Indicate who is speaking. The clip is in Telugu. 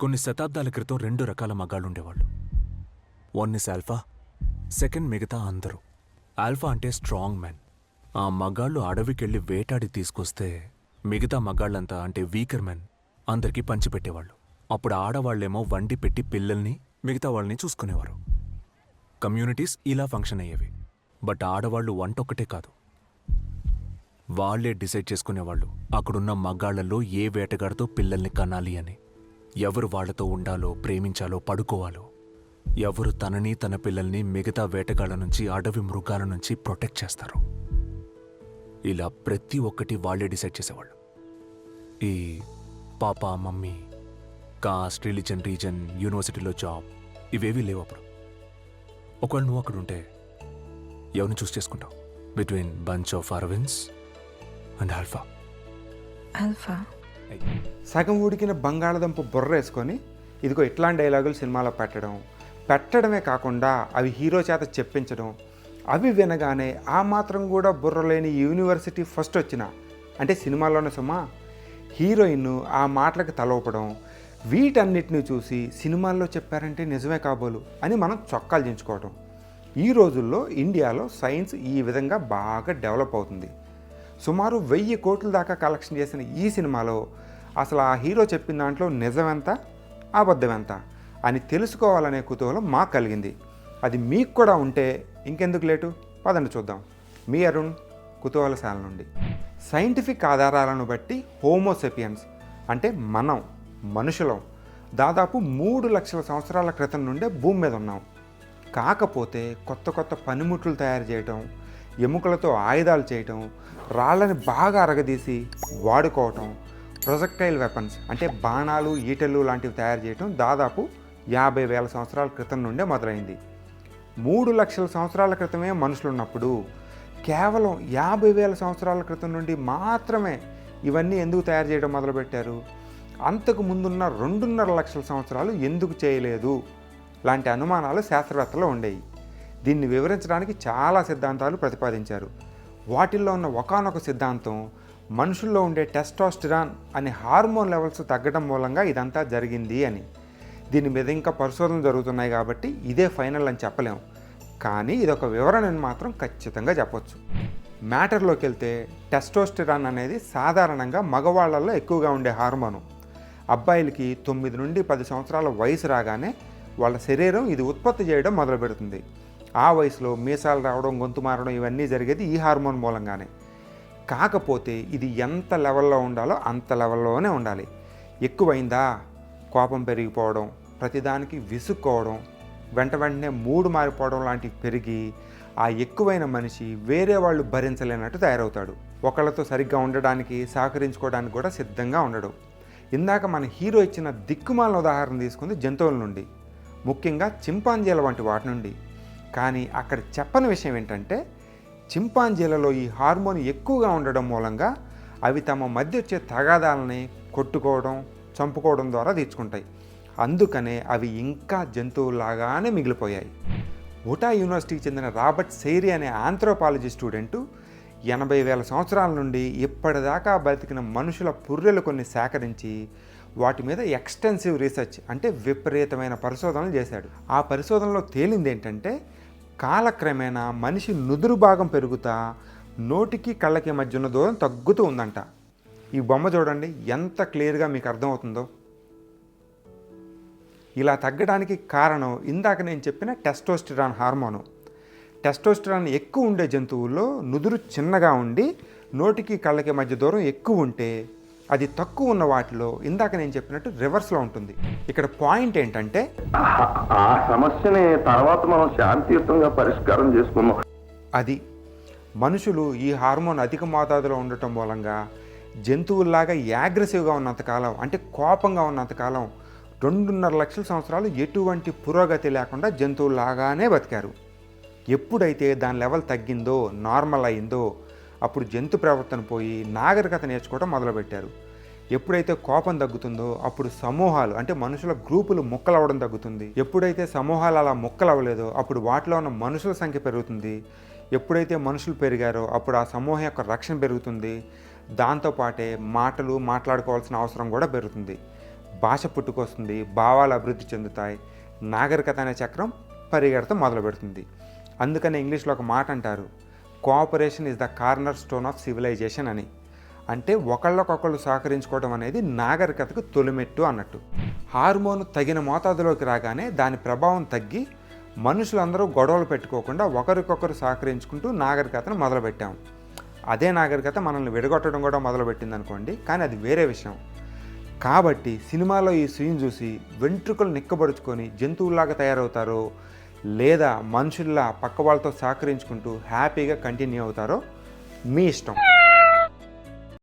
Speaker 1: కొన్ని శతాబ్దాల క్రితం రెండు రకాల మగాళ్ళుండేవాళ్ళు. వన్ ఇస్ ఆల్ఫా సెకండ్ మిగతా అందరూ. ఆల్ఫా అంటే స్ట్రాంగ్ మ్యాన్. ఆ మగాళ్ళు అడవికెళ్ళి వేటాడి తీసుకొస్తే మిగతా మగాళ్ళంతా అంటే వీకర్ మెన్ అందరికీ పంచిపెట్టేవాళ్ళు అప్పుడు ఆడవాళ్ళేమో వండి పెట్టి పిల్లల్ని మిగతా వాళ్ళని చూసుకునేవారు. కమ్యూనిటీస్ ఇలా ఫంక్షన్ అయ్యేవి. బట్ ఆడవాళ్ళు వంట ఒక్కటే కాదు. వాళ్ళే డిసైడ్ చేసుకునేవాళ్ళు. అక్కడున్న మగాళ్ళలో ఏ వేటగాడితో పిల్లల్ని కనాలి అని. ఎవరు వాళ్ళతో ఉండాలో ప్రేమించాలో పడుకోవాలో ఎవరు తనని తన పిల్లల్ని మిగతా వేటగాళ్ళ నుంచి అడవి మృగాల నుంచి ప్రొటెక్ట్ చేస్తారు? ఇలా ప్రతి ఒక్కటి వాళ్ళే డిసైడ్ చేసేవాళ్ళు. ఈ పాప మమ్మీ కాస్ట్ రిలీజన్ రీజన్ యూనివర్సిటీలో జాబ్ ఇవేవీ లేవు అప్పుడు. ఒకవేళ నువ్వు అక్కడ ఉంటే ఎవరిని చూస్ చేసుకుంటావు? Between bunch of Aravinds and alpha?
Speaker 2: Alpha?
Speaker 3: సగం ఉడికిన బంగాళదుంప బుర్ర వేసుకొని ఇదిగో ఇట్లాంటి డైలాగులు సినిమాలో పెట్టడం. పెట్టడమే కాకుండా అవి హీరో చేత చెప్పించడం. అవి వినగానే ఆ మాత్రం కూడా బుర్ర లేని యూనివర్సిటీ ఫస్ట్ వచ్చిన. అంటే సినిమాలోనే సుమా హీరోయిన్ ఆ మాటలకు తలవపడం. వీటన్నిటిని చూసి సినిమాల్లో చెప్పారంటే నిజమే కాబోలు అని మనం చొక్కాలు దించుకోవటం. ఈ రోజుల్లో ఇండియాలో సైన్స్ ఈ విధంగా బాగా డెవలప్ అవుతుంది. సుమారు వెయ్యి కోట్ల దాకా కలెక్షన్ చేసిన ఈ సినిమాలో అసలు ఆ హీరో చెప్పిన దాంట్లో నిజమెంత అబద్ధమెంత అని తెలుసుకోవాలనే కుతూహలం మాకు కలిగింది. అది మీకు కూడా ఉంటే ఇంకెందుకు లేటు? పదండి చూద్దాం. మీ అరుణ్ కుతూహలశాల నుండి. సైంటిఫిక్ ఆధారాలను బట్టి హోమోసెపియన్స్ అంటే మనం మనుషులం దాదాపు మూడు లక్షల సంవత్సరాల క్రితం నుండే భూమి మీద ఉన్నాం. కాకపోతే కొత్త కొత్త పనిముట్లు తయారు చేయటం ఎముకలతో ఆయుధాలు చేయటం రాళ్ళని బాగా అరగదీసి వాడుకోవటం ప్రొజెక్టైల్ వెపన్స్ అంటే బాణాలు ఈటెలు లాంటివి తయారు చేయటం దాదాపు యాభై వేల సంవత్సరాల క్రితం నుండే మొదలైంది. మూడు లక్షల సంవత్సరాల క్రితమే మనుషులు ఉన్నప్పుడు కేవలం యాభై వేల సంవత్సరాల క్రితం నుండి మాత్రమే ఇవన్నీ ఎందుకు తయారు చేయడం మొదలుపెట్టారు? అంతకు ముందున్న రెండున్నర లక్షల సంవత్సరాలు ఎందుకు చేయలేదు? లాంటి అనుమానాలు శాస్త్రవేత్తలు ఉండేవి. దీన్ని వివరించడానికి చాలా సిద్ధాంతాలు ప్రతిపాదించారు. వాటిల్లో ఉన్న ఒకానొక సిద్ధాంతం మనుషుల్లో ఉండే టెస్టోస్టిరాన్ అనే హార్మోన్ లెవెల్స్ తగ్గడం మూలంగా ఇదంతా జరిగింది అని. దీని మీద ఇంకా పరిశోధనలు జరుగుతున్నాయి కాబట్టి ఇదే ఫైనల్ అని చెప్పలేము కానీ ఇదొక వివరణను మాత్రం ఖచ్చితంగా చెప్పొచ్చు. మ్యాటర్లోకి వెళ్తే టెస్టోస్టిరాన్ అనేది సాధారణంగా మగవాళ్ళలో ఎక్కువగా ఉండే హార్మోను. అబ్బాయిలకి తొమ్మిది నుండి పది సంవత్సరాల వయసు రాగానే వాళ్ళ శరీరం ఇది ఉత్పత్తి చేయడం మొదలు పెడుతుంది ఆ వయసులో మీసాలు రావడం గొంతు మారడం ఇవన్నీ జరిగేది ఈ హార్మోన్ మూలంగానే. కాకపోతే ఇది ఎంత లెవెల్లో ఉండాలో అంత లెవెల్లోనే ఉండాలి. ఎక్కువైందా? కోపం పెరిగిపోవడం ప్రతిదానికి విసుక్కోవడం వెంట వెంటనే మూడు మారిపోవడం లాంటివి పెరిగి ఆ ఎక్కువైన మనిషి వేరే వాళ్ళు భరించలేనట్టు తయారవుతాడు. ఒకళ్ళతో సరిగ్గా ఉండడానికి సహకరించుకోవడానికి కూడా సిద్ధంగా ఉండడు. ఇందాక మన హీరో ఇచ్చిన దిక్కుమాల ఉదాహరణ తీసుకుంది జంతువుల నుండి. ముఖ్యంగా చింపాంజీల వంటి వాటి నుండి. కానీ అక్కడ చెప్పని విషయం ఏంటంటే చింపాంజీలలో ఈ హార్మోన్ ఎక్కువగా ఉండడం మూలంగా అవి తమ మధ్య వచ్చే తగాదాలని కొట్టుకోవడం చంపుకోవడం ద్వారా తీర్చుకుంటాయి. అందుకనే అవి ఇంకా జంతువులాగానే మిగిలిపోయాయి. ఉటా యూనివర్సిటీకి చెందిన రాబర్ట్ సెయిరీ అనే ఆంథ్రోపాలజీ స్టూడెంటు ఎనభై వేల సంవత్సరాల నుండి ఇప్పటిదాకా బతికిన మనుషుల పుర్రెలు కొన్ని సేకరించి వాటి మీద ఎక్స్టెన్సివ్ రీసెర్చ్ అంటే విపరీతమైన పరిశోధనలు చేశాడు. ఆ పరిశోధనలో తేలింది ఏంటంటే కాలక్రమేణా మనిషి నుదురు భాగం పెరుగుతా నోటికి కళ్ళకి మధ్య ఉన్న దూరం తగ్గుతూ ఉందంట. ఈ బొమ్మ చూడండి ఎంత క్లియర్గా మీకు అర్థమవుతుందో. ఇలా తగ్గడానికి కారణం ఇందాక నేను చెప్పిన టెస్టోస్టిరాన్ హార్మోను. టెస్టోస్టిరాన్ ఎక్కువ ఉండే జంతువుల్లో నుదురు చిన్నగా ఉండి నోటికి కళ్ళకి మధ్య దూరం ఎక్కువ ఉంటే అది తక్కువ ఉన్న వాటిలో ఇందాక నేను చెప్పినట్టు రివర్స్లో ఉంటుంది. ఇక్కడ పాయింట్ ఏంటంటే
Speaker 4: ఆ- సమస్యని తర్వాత మనం శాంతియుతంగా పరిష్కారం చేసుకున్నాం
Speaker 3: అది మనుషులు ఈ హార్మోన్ అధిక మోతాదులో ఉండటం మూలంగా జంతువుల్లాగా యాగ్రెసివ్గా ఉన్నంతకాలం అంటే కోపంగా ఉన్నంతకాలం రెండున్నర లక్షల సంవత్సరాలు ఎటువంటి పురోగతి లేకుండా జంతువుల్లాగానే బతికారు. ఎప్పుడైతే దాని లెవెల్ తగ్గిందో నార్మల్ అయిందో అప్పుడు జంతు ప్రవర్తన పోయి నాగరికత నేర్చుకోవడం మొదలుపెట్టారు. ఎప్పుడైతే కోపం తగ్గుతుందో అప్పుడు సమూహాలు అంటే మనుషుల గ్రూపులు ముక్కలవ్వడం తగ్గుతుంది. ఎప్పుడైతే సమూహాలు అలా ముక్కలవ్వలేదో అప్పుడు వాటిలో ఉన్న మనుషుల సంఖ్య పెరుగుతుంది. ఎప్పుడైతే మనుషులు పెరిగారో అప్పుడు ఆ సమూహం యొక్క రక్షణ పెరుగుతుంది. దాంతోపాటే మాటలు మాట్లాడుకోవాల్సిన అవసరం కూడా పెరుగుతుంది. భాష పుట్టుకొస్తుంది భావాలు అభివృద్ధి చెందుతాయి. నాగరికత అనే చక్రం పరిగెడత మొదలు పెడుతుంది అందుకనే ఇంగ్లీష్లో ఒక మాట అంటారు. Cooperation is the cornerstone of civilisation అని. అంటే ఒకళ్ళకొకళ్ళు సహకరించుకోవడం అనేది నాగరికతకు తొలిమెట్టు అన్నట్టు. హార్మోన్ తగిన మోతాదులోకి రాగానే దాని ప్రభావం తగ్గి మనుషులందరూ గొడవలు పెట్టుకోకుండా ఒకరికొకరు సహకరించుకుంటూ నాగరికతను మొదలుపెట్టాం. అదే నాగరికత మనల్ని విడగొట్టడం కూడా మొదలుపెట్టింది అనుకోండి కానీ అది వేరే విషయం. కాబట్టి సినిమాలో ఈ సీన్ చూసి వెంట్రుకలు నిక్కబడుచుకొని జంతువుల్లాగా తయారవుతారో లేదా మనుషుల్లా పక్క వాళ్ళతో సహకరించుకుంటూ హ్యాపీగా కంటిన్యూ అవుతారో మీ ఇష్టం.